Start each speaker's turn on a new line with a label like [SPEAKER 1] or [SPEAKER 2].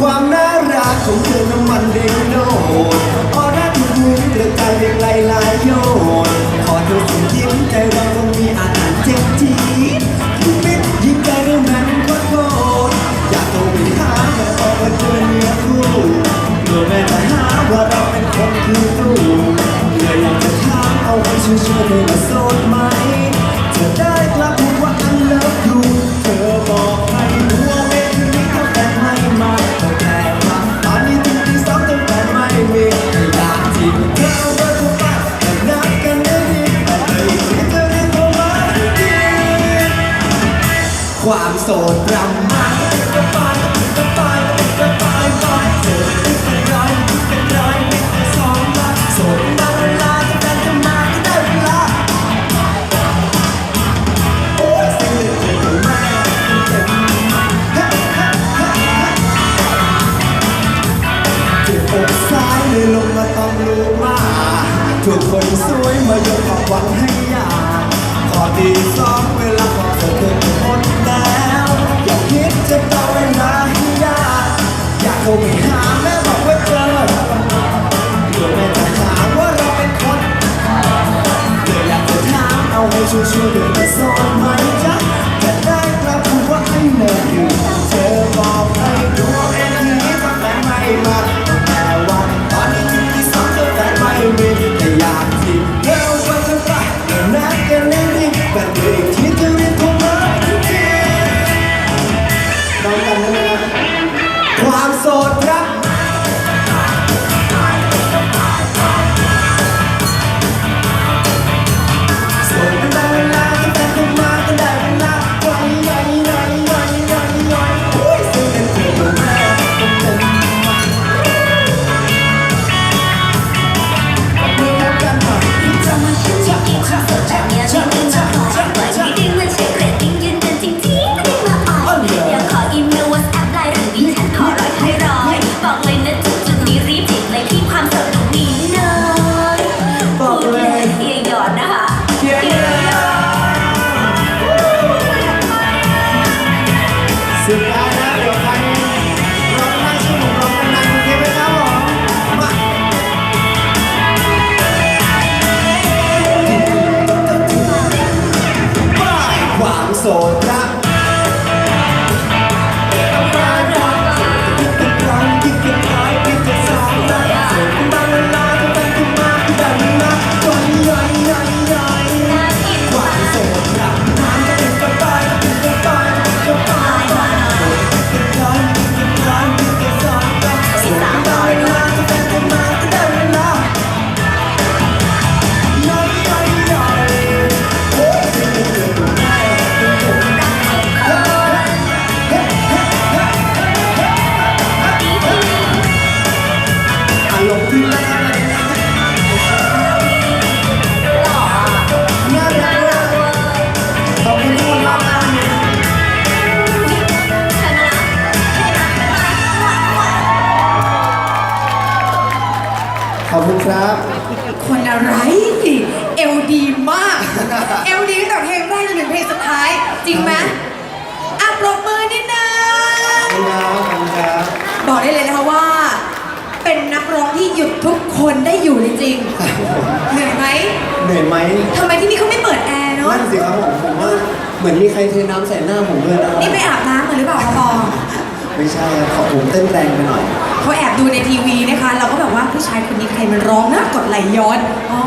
[SPEAKER 1] ความน่ารักของเธอน้ำมันเด้งโนดพอรักเธอดูเธอกลายเป็นลายลายโยนขอเธอ สดมาเวาจะแฟนจะมาก็ได้เวลาโสิ่งที่เธอมาเจ็บเจ็บอกซ้ายเลยลงมาต้องรู้มาทุกคนสวยมายกความหวังให้ยา ขอดีสองเวลาขอเธอเกินหมดแล้ relationship is on my job. สุดท้ายนะเดี๋ยว
[SPEAKER 2] ใคร
[SPEAKER 1] รอนั่งชื่อผมรอเป็นนายโอเคไหมครับผมมาป้ายความโสด ขอบคุณครับ
[SPEAKER 3] คนอะไรเอลดีมากเอลดีตั้งแต่เพลงแรกจนถึงเพลงสุดท้าย จริงไหมอะปรบมือนิดนึง
[SPEAKER 1] ขอบคุณครับขอบคุณครับ
[SPEAKER 3] บอกได้เลยนะคะว่า เป็นนักร้องที่หยุดทุกคนได้อยู่จริงๆเหนื่อยไหม
[SPEAKER 1] เหนื่อยไหม
[SPEAKER 3] ทำไมที่นี่เขาไม่เปิดแอร์เนาะ
[SPEAKER 1] นั่นสิครับผมผมว่าเหมือนมีใครเทน้ำใส่หน้าผมด้วยนะ
[SPEAKER 3] นี่ไปอาบน้ำมาหรือเปล่าคะปอ
[SPEAKER 1] ไม่ใช่ครับขอผมเต้นแรงไปหน่อย
[SPEAKER 3] เขาแอบดูในทีวีนะคะ เราก็แบบว่าผู้ชายคนนี้ใครมันร้องนะกดไหลย้อนอ๋อ